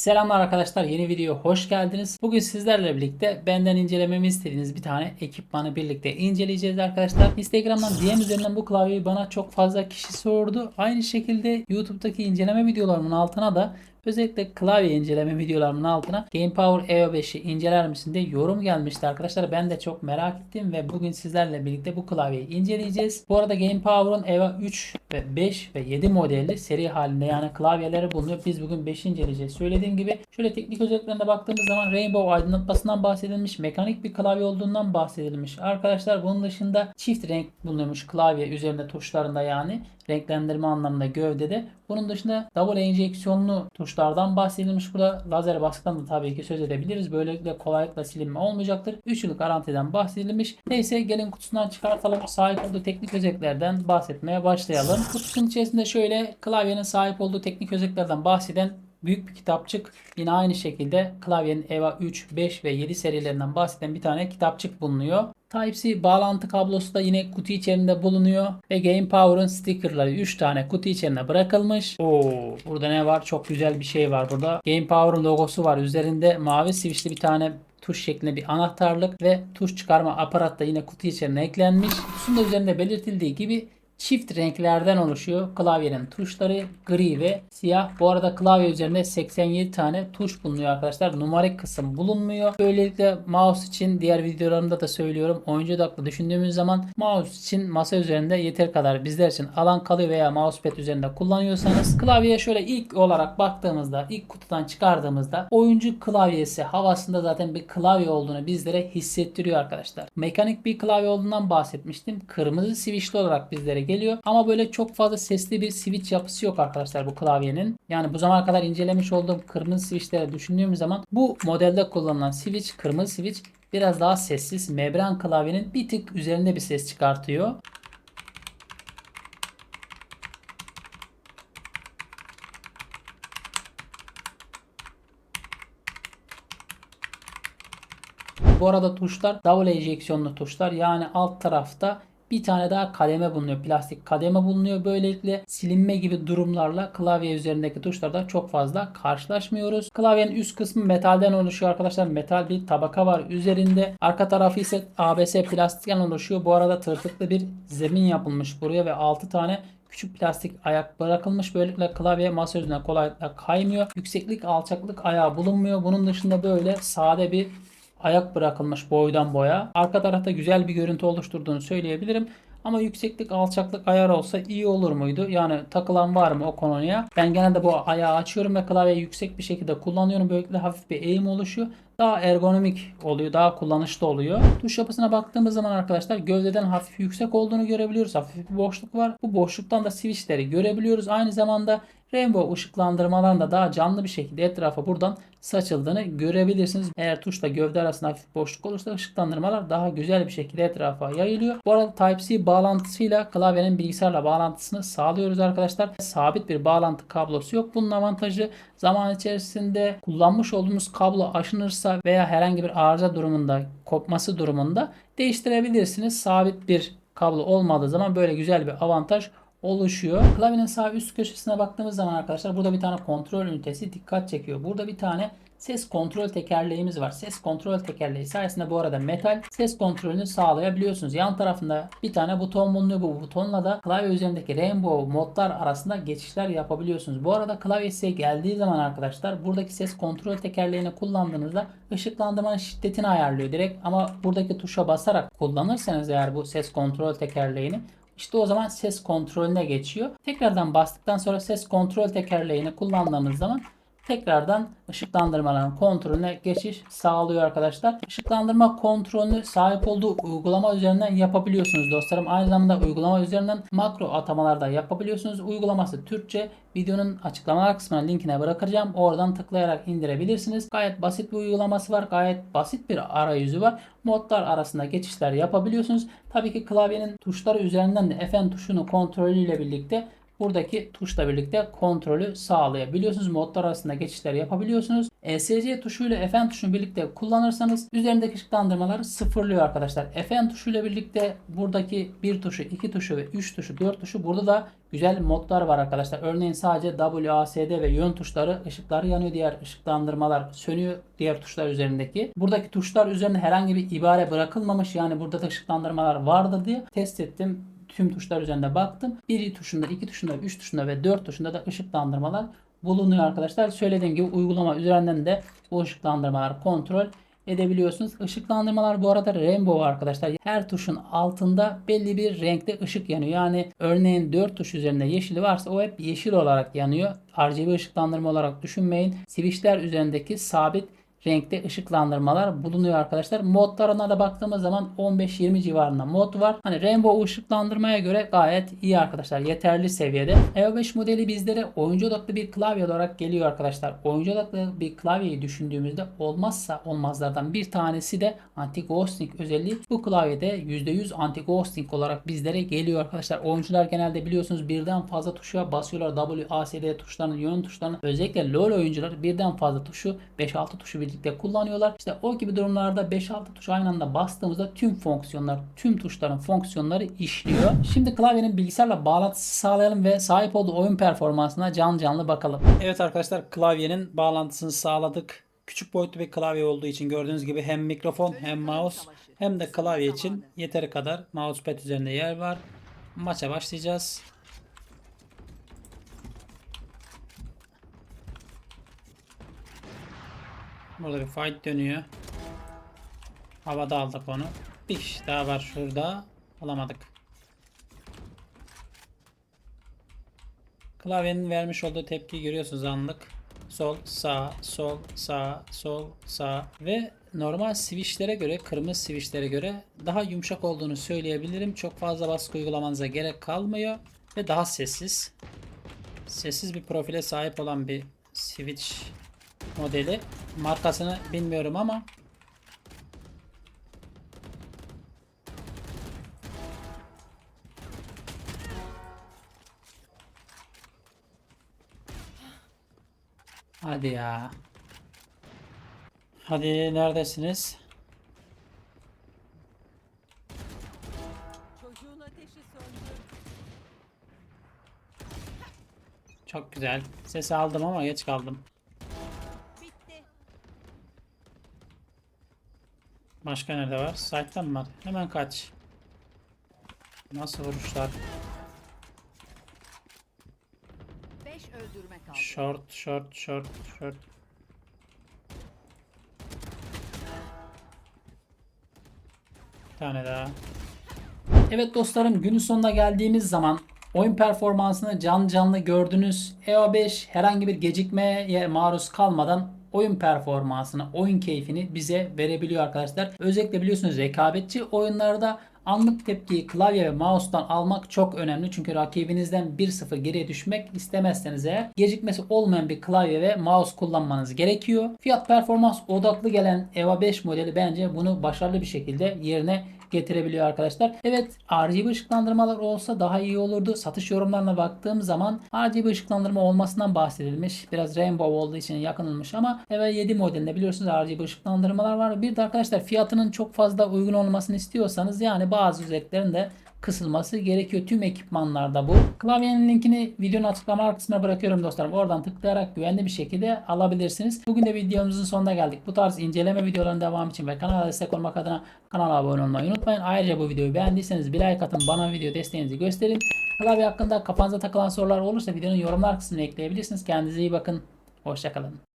Selamlar arkadaşlar yeni video hoş geldiniz. Bugün sizlerle birlikte benden incelememi istediğiniz bir tane ekipmanı birlikte inceleyeceğiz arkadaşlar. Instagram'dan DM üzerinden bu klavyeyi bana çok fazla kişi sordu. Aynı şekilde YouTube'daki inceleme videolarımın altına da Özellikle klavye inceleme videolarımın altına Game Power EVO 5'i inceler misin diye yorum gelmişti arkadaşlar. Ben de çok merak ettim ve bugün sizlerle birlikte bu klavyeyi inceleyeceğiz. Bu arada Game Power'ın EVO 3 ve 5 ve 7 modelli seri halinde yani klavyeleri bulunuyor. Biz bugün 5'i inceleyeceğiz. Söylediğim gibi şöyle teknik özelliklerine baktığımız zaman Rainbow aydınlatmasından bahsedilmiş. Mekanik bir klavye olduğundan bahsedilmiş. Arkadaşlar bunun dışında çift renk bulunuyormuş klavye üzerinde tuşlarında yani renklendirme anlamında gövdede. Bunun dışında double enjeksiyonlu tuşlardan bahsedilmiş. Burada lazer baskıdan da tabii ki söz edebiliriz. Böylelikle kolaylıkla silinme olmayacaktır. 3 yıllık garantiden bahsedilmiş. Neyse gelin kutusundan çıkartalım. Sahip olduğu teknik özelliklerden bahsetmeye başlayalım. Kutusunun içerisinde şöyle klavyenin sahip olduğu teknik özelliklerden bahseden büyük bir kitapçık. Yine aynı şekilde klavyenin EVA 3, 5 ve 7 serilerinden bahseden bir tane kitapçık bulunuyor. Type-C bağlantı kablosu da yine kutu içerisinde bulunuyor. Ve Game Power'ın stickerları 3 tane kutu içerisinde bırakılmış. Oo, burada ne var? Çok güzel bir şey var burada. Game Power'ın logosu var. Üzerinde mavi switchli bir tane tuş şeklinde bir anahtarlık ve tuş çıkarma aparat da yine kutu içerisine eklenmiş. Kutusun da üzerinde belirtildiği gibi çift renklerden oluşuyor. Klavyenin tuşları gri ve siyah. Bu arada klavye üzerinde 87 tane tuş bulunuyor arkadaşlar. Numarik kısım bulunmuyor. Böylelikle mouse için diğer videolarımda da söylüyorum. Oyuncu odaklı düşündüğümüz zaman mouse için masa üzerinde yeter kadar bizler için alan kalıyor veya mousepad üzerinde kullanıyorsanız klavyeye şöyle ilk olarak baktığımızda ilk kutudan çıkardığımızda oyuncu klavyesi havasında zaten bir klavye olduğunu bizlere hissettiriyor arkadaşlar. Mekanik bir klavye olduğundan bahsetmiştim. Kırmızı switchli olarak bizlere geliyor. Ama böyle çok fazla sesli bir switch yapısı yok arkadaşlar bu klavyenin. Yani bu zamana kadar incelemiş olduğum kırmızı switchleri düşündüğüm zaman bu modelde kullanılan switch, kırmızı switch biraz daha sessiz. Membran klavyenin bir tık üzerinde bir ses çıkartıyor. Bu arada tuşlar double enjeksiyonlu tuşlar. Yani alt tarafta bir tane daha kademe bulunuyor. Plastik kademe bulunuyor. Böylelikle silinme gibi durumlarla klavye üzerindeki tuşlarda çok fazla karşılaşmıyoruz. Klavyenin üst kısmı metalden oluşuyor arkadaşlar. Metal bir tabaka var üzerinde. Arka tarafı ise ABS plastikten oluşuyor. Bu arada tırtıklı bir zemin yapılmış buraya ve 6 tane küçük plastik ayak bırakılmış. Böylelikle klavye masa üzerine kolaylıkla kaymıyor. Yükseklik alçaklık ayağı bulunmuyor. Bunun dışında böyle sade bir ayak bırakılmış boydan boya. Arka tarafta güzel bir görüntü oluşturduğunu söyleyebilirim. Ama yükseklik alçaklık ayar olsa iyi olur muydu? Yani takılan var mı o konuya? Ben genelde bu ayağı açıyorum ve klavyeyi yüksek bir şekilde kullanıyorum. Böylelikle hafif bir eğim oluşuyor. Daha ergonomik oluyor. Daha kullanışlı oluyor. Tuş yapısına baktığımız zaman arkadaşlar gövdeden hafif yüksek olduğunu görebiliyoruz. Hafif bir boşluk var. Bu boşluktan da switchleri görebiliyoruz. Aynı zamanda rainbow ışıklandırmaların da daha canlı bir şekilde etrafa buradan saçıldığını görebilirsiniz. Eğer tuşla gövde arasında hafif boşluk olursa ışıklandırmalar daha güzel bir şekilde etrafa yayılıyor. Bu arada Type-C bağlantısıyla klavyenin bilgisayarla bağlantısını sağlıyoruz arkadaşlar. Sabit bir bağlantı kablosu yok. Bunun avantajı zaman içerisinde kullanmış olduğumuz kablo aşınırsa veya herhangi bir arıza durumunda kopması durumunda değiştirebilirsiniz. Sabit bir kablo olmadığı zaman böyle güzel bir avantaj oluşuyor. Klavyenin sağ üst köşesine baktığımız zaman arkadaşlar burada bir tane kontrol ünitesi dikkat çekiyor. Burada bir tane ses kontrol tekerleğimiz var. Ses kontrol tekerleği sayesinde bu arada metal ses kontrolünü sağlayabiliyorsunuz. Yan tarafında bir tane buton bulunuyor. Bu butonla da klavye üzerindeki rainbow modlar arasında geçişler yapabiliyorsunuz. Bu arada klavye size geldiği zaman arkadaşlar buradaki ses kontrol tekerleğini kullandığınızda ışıklandırmanın şiddetini ayarlıyor direkt ama buradaki tuşa basarak kullanırsanız eğer bu ses kontrol tekerleğini işte o zaman ses kontrolüne geçiyor. Tekrardan bastıktan sonra ses kontrol tekerleğini kullandığımız zaman tekrardan ışıklandırmaların kontrolüne geçiş sağlıyor arkadaşlar. Işıklandırma kontrolünü sahip olduğu uygulama üzerinden yapabiliyorsunuz dostlarım. Aynı zamanda uygulama üzerinden makro atamalar da yapabiliyorsunuz. Uygulaması Türkçe. Videonun açıklamalar kısmına linkine bırakacağım. Oradan tıklayarak indirebilirsiniz. Gayet basit bir uygulaması var. Gayet basit bir arayüzü var. Modlar arasında geçişler yapabiliyorsunuz. Tabii ki klavyenin tuşları üzerinden de Fn tuşunu kontrolüyle birlikte buradaki tuşla birlikte kontrolü sağlayabiliyorsunuz. Modlar arasında geçişler yapabiliyorsunuz. ESC tuşuyla Fn tuşunu birlikte kullanırsanız üzerindeki ışıklandırmaları sıfırlıyor arkadaşlar. Fn tuşuyla birlikte buradaki bir tuşu, iki tuşu ve 3 tuşu, 4 tuşu burada da güzel modlar var arkadaşlar. Örneğin sadece WASD ve yön tuşları ışıkları yanıyor. Diğer ışıklandırmalar sönüyor diğer tuşlar üzerindeki. Buradaki tuşlar üzerinde herhangi bir ibare bırakılmamış. Yani burada da ışıklandırmalar vardı diye test ettim. Tüm tuşlar üzerinde baktım. Bir tuşunda, iki tuşunda, üç tuşunda ve dört tuşunda da ışıklandırmalar bulunuyor arkadaşlar. Söylediğim gibi uygulama üzerinden de bu ışıklandırmalar kontrol edebiliyorsunuz. Işıklandırmalar bu arada rainbow arkadaşlar. Her tuşun altında belli bir renkte ışık yanıyor. Yani örneğin 4 tuş üzerinde yeşili varsa o hep yeşil olarak yanıyor. RGB ışıklandırma olarak düşünmeyin. Switchler üzerindeki sabit renkte ışıklandırmalar bulunuyor arkadaşlar. Modlarına da baktığımız zaman 15-20 civarında mod var. Hani rainbow ışıklandırmaya göre gayet iyi arkadaşlar. Yeterli seviyede. EO5 modeli bizlere oyuncu odaklı bir klavye olarak geliyor arkadaşlar. Oyuncu odaklı bir klavyeyi düşündüğümüzde olmazsa olmazlardan bir tanesi de anti-ghosting özelliği. Bu klavyede %100 anti-ghosting olarak bizlere geliyor arkadaşlar. Oyuncular genelde biliyorsunuz birden fazla tuşa basıyorlar. W, A, S, D tuşlarını, yön tuşlarını. Özellikle LoL oyuncuları birden fazla tuşu 5-6 tuşu birlikte kullanıyorlar. İşte o gibi durumlarda 5-6 tuş aynı anda bastığımızda tüm fonksiyonlar, tüm tuşların fonksiyonları işliyor. Şimdi klavyenin bilgisayarla bağlantısı sağlayalım ve sahip olduğu oyun performansına can canlı bakalım. Evet arkadaşlar klavyenin bağlantısını sağladık. Küçük boyutlu bir klavye olduğu için gördüğünüz gibi hem mikrofon hem mouse hem de klavye için yeteri kadar mousepad üzerinde yer var. Maça başlayacağız. Burada bir fight dönüyor. Havada aldık onu. Bir kişi daha var şurada. Alamadık. Klavyenin vermiş olduğu tepkiyi görüyorsunuz anlık. Sol, sağ, sol, sağ, sol, sağ ve normal switchlere göre, kırmızı switchlere göre daha yumuşak olduğunu söyleyebilirim. Çok fazla baskı uygulamanıza gerek kalmıyor ve daha sessiz. Sessiz bir profile sahip olan bir switch modeli. Markasını bilmiyorum ama Hadi ya. Hadi neredesiniz? Çok güzel. Sesi aldım ama geç kaldım. Başka nerede var? Site'da mı var? Hemen kaç. Nasıl vuruşlar? Beş öldürme kaldı. Short, short, short, short. Bir tane daha. Evet dostlarım günün sonuna geldiğimiz zaman oyun performansını can canlı gördünüz. EO5 herhangi bir gecikmeye maruz kalmadan oyun performansını, oyun keyfini bize verebiliyor arkadaşlar. Özellikle biliyorsunuz rekabetçi oyunlarda anlık tepkiyi klavye ve mouse'dan almak çok önemli. Çünkü rakibinizden 1-0 geriye düşmek istemezseniz eğer gecikmesi olmayan bir klavye ve mouse kullanmanız gerekiyor. Fiyat performans odaklı gelen EVA 5 modeli bence bunu başarılı bir şekilde yerine getirebiliyor arkadaşlar. Evet RGB ışıklandırmalar olsa daha iyi olurdu. Satış yorumlarına baktığım zaman RGB ışıklandırma olmasından bahsedilmiş. Biraz rainbow olduğu için yakınılmış ama evet 7 modelinde biliyorsunuz RGB ışıklandırmalar var. Bir de arkadaşlar fiyatının çok fazla uygun olmasını istiyorsanız yani bazı özelliklerin de kısılması gerekiyor tüm ekipmanlarda bu. Klavyenin linkini videonun açıklama kısmına bırakıyorum dostlarım. Oradan tıklayarak güvenli bir şekilde alabilirsiniz. Bugün de videomuzun sonuna geldik. Bu tarz inceleme videolarının devamı için ve kanala destek olmak adına kanala abone olmayı unutmayın. Ayrıca bu videoyu beğendiyseniz bir like atın bana video desteğinizi gösterin. Klavye hakkında kafanıza takılan sorular olursa videonun yorumlar kısmına ekleyebilirsiniz. Kendinize iyi bakın. Hoşçakalın.